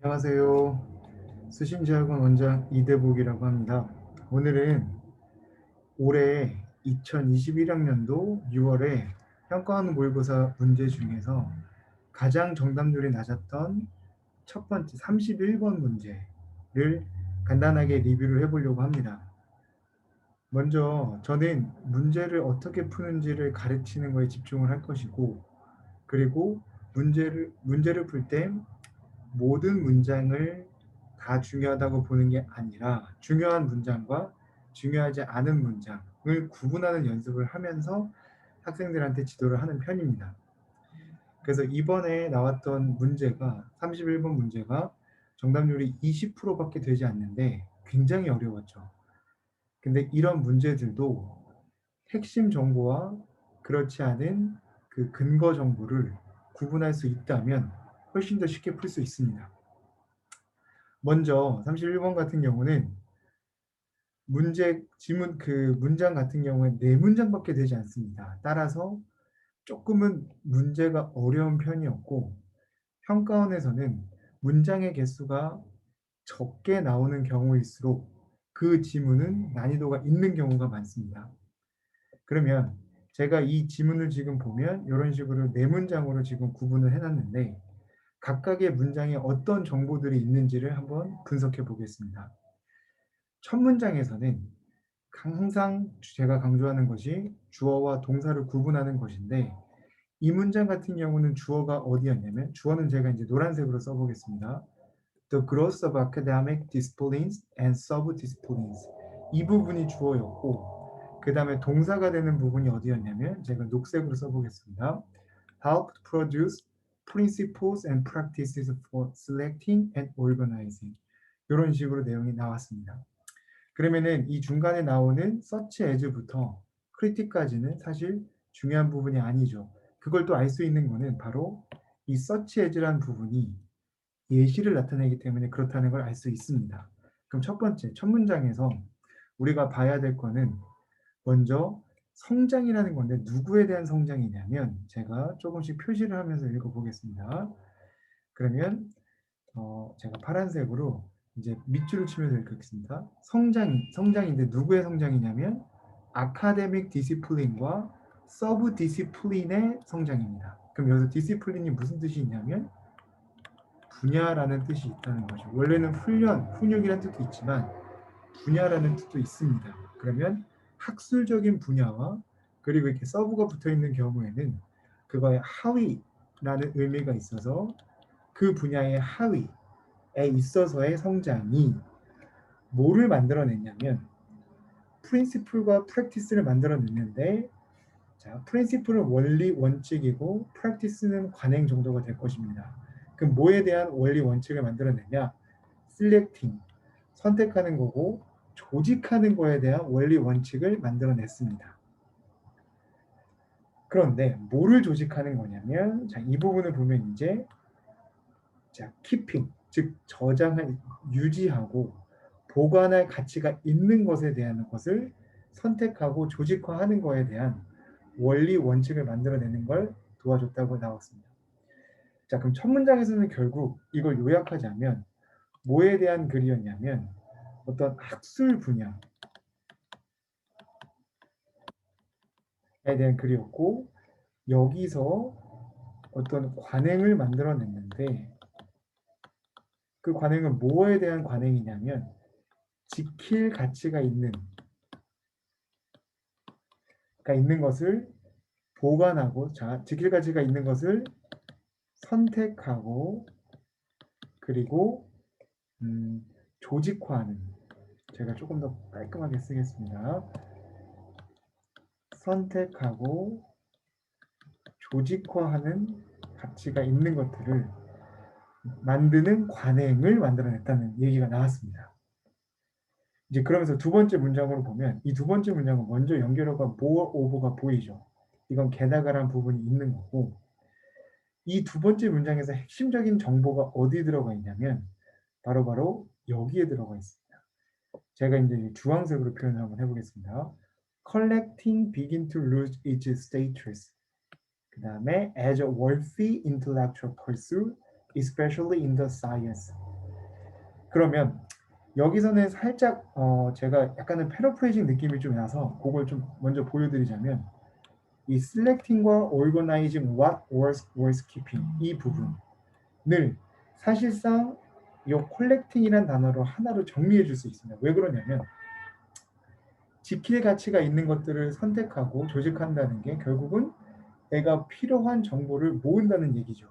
안녕하세요. 수신제학원 원장 이대복이라고 합니다. 오늘은 올해 2021학년도 6월에 평가하는 모의고사 문제 중에서 가장 정답률이 낮았던 첫 번째 31번 문제를 간단하게 리뷰를 해보려고 합니다. 먼저 저는 문제를 어떻게 푸는지를 가르치는 거에 집중을 할 것이고 그리고 문제를 문제를 풀때 모든 문장을 다 중요하다고 보는 게 아니라 중요한 문장과 중요하지 않은 문장을 구분하는 연습을 하면서 학생들한테 지도를 하는 편입니다. 그래서 이번에 나왔던 문제가 31번 문제가 정답률이 20%밖에 되지 않는데 굉장히 어려웠죠. 근데 이런 문제들도 핵심 정보와 그렇지 않은 그 근거 정보를 구분할 수 있다면 훨씬 더 쉽게 풀 수 있습니다. 먼저 31번 같은 경우는 문제 지문 그 문장 같은 경우에 네 문장밖에 되지 않습니다. 따라서 조금은 문제가 어려운 편이었고 평가원에서는 문장의 개수가 적게 나오는 경우일수록 그 지문은 난이도가 있는 경우가 많습니다. 그러면 제가 이 지문을 지금 보면 이런 식으로 네 문장으로 지금 구분을 해놨는데 각각의 문장에 어떤 정보들이 있는지를 한번 분석해 보겠습니다. 첫 문장에서는 항상 제가 강조하는 것이 주어와 동사를 구분하는 것인데 이 문장 같은 경우는 주어가 어디였냐면 주어는 제가 이제 노란색으로 써보겠습니다. The growth of academic disciplines and sub-disciplines 이 부분이 주어였고 그 다음에 동사가 되는 부분이 어디였냐면 제가 녹색으로 써보겠습니다. help produce principles and practices for selecting and organizing 이런 식으로 내용이 나왔습니다. 그러면은 이 중간에 나오는 such as부터 critic까지는 사실 중요한 부분이 아니죠. 그걸 또 알 수 있는 거는 바로 이 such as라는 부분이 예시를 나타내기 때문에 그렇다는 걸 알 수 있습니다. 그럼 첫 번째, 첫 문장에서 우리가 봐야 될 거는 먼저 성장이라는 건데 누구에 대한 성장이냐면 제가 조금씩 표시를 하면서 읽어보겠습니다. 그러면 어 제가 파란색으로 이제 밑줄을 치면서 읽겠습니다. 성장, 성장인데 누구의 성장이냐면 아카데믹 디시플린과 서브 디시플린의 성장입니다. 그럼 여기서 디시플린이 무슨 뜻이 있냐면 분야라는 뜻이 있다는 거죠. 원래는 훈련, 훈육이라는 뜻도 있지만 분야라는 뜻도 있습니다. 그러면 학술적인 분야와 그리고 이렇게 서브가 붙어 있는 경우에는 그거의 하위라는 의미가 있어서 그 분야의 하위에 있어서의 성장이 뭐를 만들어냈냐면 프린시플과 프랙티스를 만들어냈는데 자, 프린시플은 원리 원칙이고 프랙티스는 관행 정도가 될 것입니다. 그럼 뭐에 대한 원리 원칙을 만들어내냐? 셀렉팅, 선택하는 거고 조직하는 거에 대한 원리 원칙을 만들어냈습니다. 그런데 뭐를 조직하는 거냐면 자, 이 부분을 보면 이제 자, 키핑, 즉 저장할 유지하고 보관할 가치가 있는 것에 대한 것을 선택하고 조직화하는 거에 대한 원리 원칙을 만들어내는 걸 도와줬다고 나왔습니다. 자, 그럼 첫 문장에서는 결국 이걸 요약하자면 뭐에 대한 글이었냐면 어떤 학술 분야에 대한 글이었고 여기서 어떤 관행을 만들어냈는데 그 관행은 뭐에 대한 관행이냐면 지킬 가치가 있는 가 있는 것을 보관하고 자 지킬 가치가 있는 것을 선택하고 그리고 음, 조직화하는 제가 조금 더 깔끔하게 쓰겠습니다. 선택하고 조직화하는 가치가 있는 것들을 만드는 관행을 만들어냈다는 얘기가 나왔습니다. 이제 그러면서 두 번째 문장으로 보면 이 두 번째 문장은 먼저 연결어가 more over가 보이죠. 이건 게다가란 부분이 있는 거고 이 두 번째 문장에서 핵심적인 정보가 어디 들어가 있냐면 바로바로 바로 여기에 들어가 있습니다. 제가 이제 주황색으로 표현을 한번 해보겠습니다. Collecting begin to lose its status. 그 다음에 as a worthy intellectual pursuit, especially in the science. 그러면 여기서는 살짝 어 제가 약간은 패러프레이징 느낌이 좀 나서 그걸 좀 먼저 보여드리자면 이 selecting과 organizing what was worth keeping 이 부분을 사실상 이 collecting이란 단어로 하나로 정리해 줄 수 있습니다. 왜 그러냐면 지킬 가치가 있는 것들을 선택하고 조직한다는 게 결국은 내가 필요한 정보를 모은다는 얘기죠.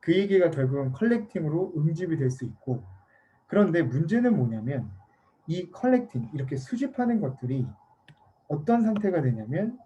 그 얘기가 결국은 컬렉팅으로 응집이 될 수 있고 그런데 문제는 뭐냐면 이 컬렉팅 이렇게 수집하는 것들이 어떤 상태가 되냐면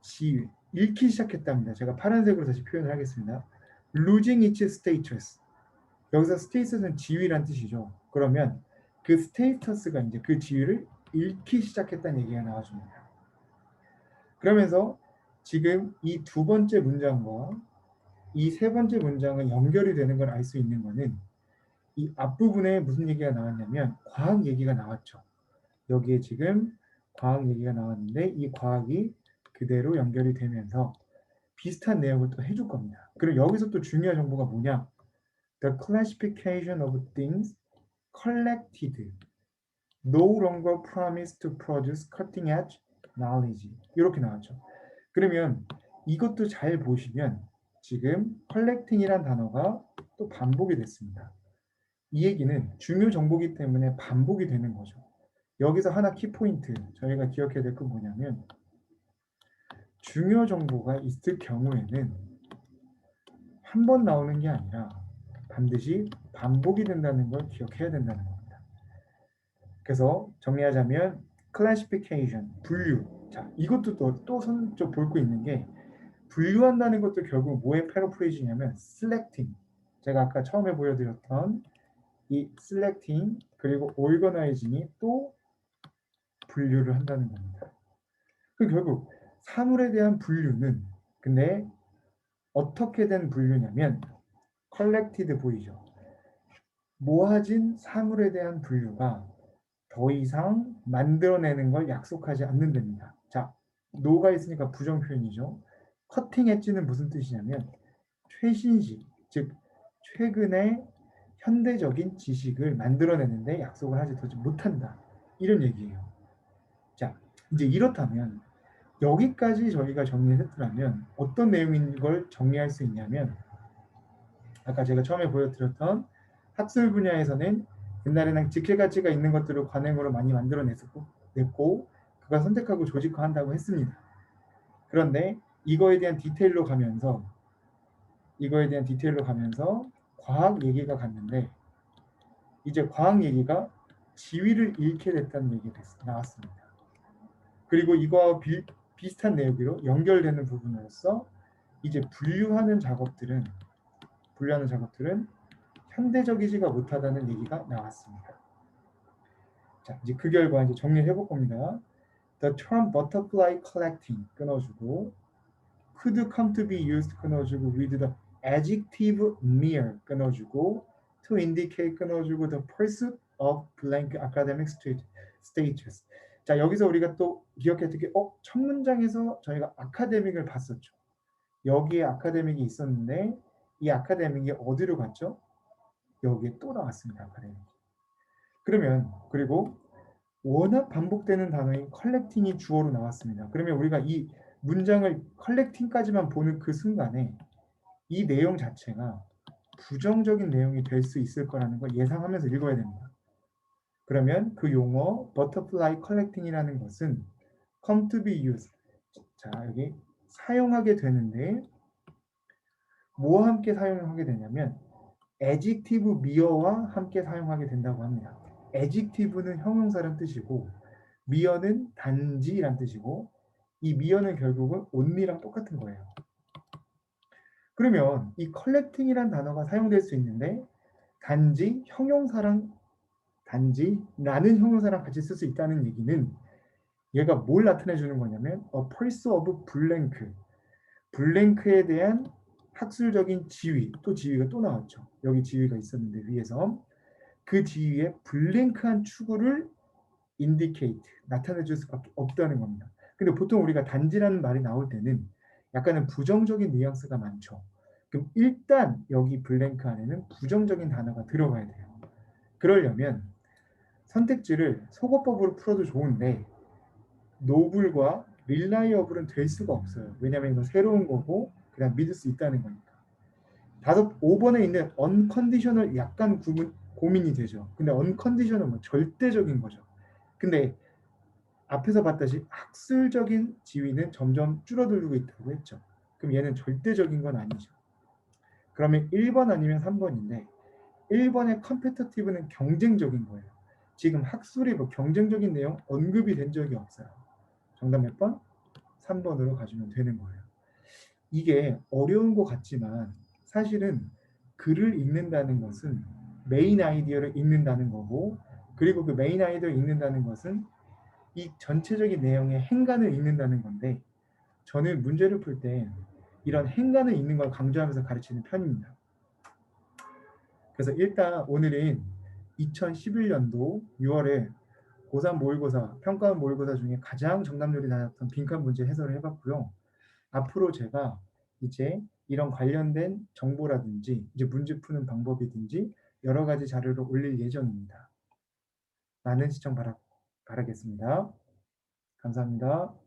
지위 잃기 시작했답니다. 제가 파란색으로 다시 표현을 하겠습니다. losing its status 여기서 status는 지위란 뜻이죠. 그러면 그 스테이터스가 이제 그 지위를 잃기 시작했다는 얘기가 나와줍니다. 그러면서 지금 이 두 번째 문장과 이 세 번째 문장은 연결이 되는 걸 알 수 있는 거는 이 앞부분에 무슨 얘기가 나왔냐면 과학 얘기가 나왔죠. 여기에 지금 과학 얘기가 나왔는데 이 과학이 그대로 연결이 되면서 비슷한 내용을 또 해줄 겁니다. 그리고 여기서 또 중요한 정보가 뭐냐? The classification of things collected no longer promise to produce cutting edge knowledge 이렇게 나왔죠. 그러면 이것도 잘 보시면 지금 collecting이란 단어가 또 반복이 됐습니다. 이 얘기는 중요 정보기 때문에 반복이 되는 거죠. 여기서 하나 키포인트 저희가 기억해야 될 건 뭐냐면 중요 정보가 있을 경우에는 한 번 나오는 게 아니라 반드시 반복이 된다는 걸 기억해야 된다는 겁니다. 그래서 정리하자면 classification, 분류. 자, 이것도 또또볼거 있는 게 분류한다는 것도 결국 뭐의 패러프레이즈냐면 selecting. 제가 아까 처음에 보여드렸던 이 selecting 그리고 organizing이 또 분류를 한다는 겁니다. 그 결국 사물에 대한 분류는 근데 어떻게 된 분류냐면 collected 보이죠. 모아진 사물에 대한 분류가 더 이상 만들어내는 걸 약속하지 않는답니다. 자, 노가 있으니까 부정 표현이죠. 커팅 엣지는 무슨 뜻이냐면 최신식, 즉 최근에 현대적인 지식을 만들어내는데 약속을 하지 못한다. 이런 얘기예요. 자, 이제 이렇다면 여기까지 저희가 정리했더라면 어떤 내용인 걸 정리할 수 있냐면 아까 제가 처음에 보여드렸던 학술 분야에서는 옛날에는 지킬 가치가 있는 것들을 관행으로 많이 만들어냈었고 냈고 그걸 선택하고 조직화한다고 했습니다. 그런데 이거에 대한 디테일로 가면서 이거에 대한 디테일로 가면서 과학 얘기가 갔는데 이제 과학 얘기가 지위를 잃게 됐다는 얘기가 나왔습니다. 그리고 이거와 비, 비슷한 내용으로 연결되는 부분으로서 이제 분류하는 작업들은 분류하는 작업들은 현대적이지가 못하다는 얘기가 나왔습니다. 자, 이제 그 결과 이제 정리해 볼 겁니다. The term butterfly collecting 끊어주고 could come to be used 끊어주고 with the adjective mere 끊어주고 to indicate 끊어주고 the pursuit of blank academic status 자 여기서 우리가 또 기억해야 될게 어? 첫 문장에서 저희가 아카데믹을 봤었죠. 여기에 아카데믹이 있었는데 이 아카데믹이 어디로 갔죠? 여기에 또 나왔습니다. 아카데믹. 그러면 그리고 워낙 반복되는 단어인 컬렉팅이 주어로 나왔습니다. 그러면 우리가 이 문장을 컬렉팅까지만 보는 그 순간에 이 내용 자체가 부정적인 내용이 될 수 있을 거라는 걸 예상하면서 읽어야 됩니다. 그러면 그 용어 butterfly collecting이라는 것은 come to be used. 자, 여기 사용하게 되는데 뭐와 함께 사용하게 되냐면 adjective mere와 함께 사용하게 된다고 합니다. adjective는 형용사란 뜻이고 mere는 단지란 뜻이고 이 mere는 결국은 only랑 똑같은 거예요. 그러면 이 collecting이란 단어가 사용될 수 있는데 단지 형용사랑 단지 라는 형용사랑 같이 쓸 수 있다는 얘기는 얘가 뭘 나타내 주는 거냐면 a purse of blank 블랭크에 대한 학술적인 지위 또 지위가 또 나왔죠. 여기 지위가 있었는데 위에서 그 지위에 블랭크한 추구를 indicate 나타내 줄 수밖에 없다는 겁니다. 근데 보통 우리가 단지라는 말이 나올 때는 약간은 부정적인 뉘앙스가 많죠. 그럼 일단 여기 블랭크 안에는 부정적인 단어가 들어가야 돼요. 그러려면 선택지를 속어법으로 풀어도 좋은데 노블과 릴라이어블은 될 수가 없어요. 왜냐하면 이건 새로운 거고 그냥 믿을 수 있다는 거니까. 다섯 5번에 있는 언컨디셔널 약간 구분, 고민이 되죠. 근데 언컨디셔널 뭐 절대적인 거죠. 근데 앞에서 봤다시 학술적인 지위는 점점 줄어들고 있다고 했죠. 그럼 얘는 절대적인 건 아니죠. 그러면 1번 아니면 3번인데 1번의 컴페터티브는 경쟁적인 거예요. 지금 학술이 뭐 경쟁적인 내용 언급이 된 적이 없어요. 정답 몇 번? 3번으로 가주면 되는 거예요. 이게 어려운 것 같지만 사실은 글을 읽는다는 것은 메인 아이디어를 읽는다는 거고 그리고 그 메인 아이디어를 읽는다는 것은 이 전체적인 내용의 행간을 읽는다는 건데 저는 문제를 풀 때 이런 행간을 읽는 걸 강조하면서 가르치는 편입니다. 그래서 일단 오늘은 2011년도 6월에 고3 모의고사, 평가원 모의고사 중에 가장 정답률이 낮았던 빈칸 문제 해설을 해봤고요. 앞으로 제가 이제 이런 관련된 정보라든지 이제 문제 푸는 방법이든지 여러 가지 자료를 올릴 예정입니다. 많은 시청 바라, 바라겠습니다. 감사합니다.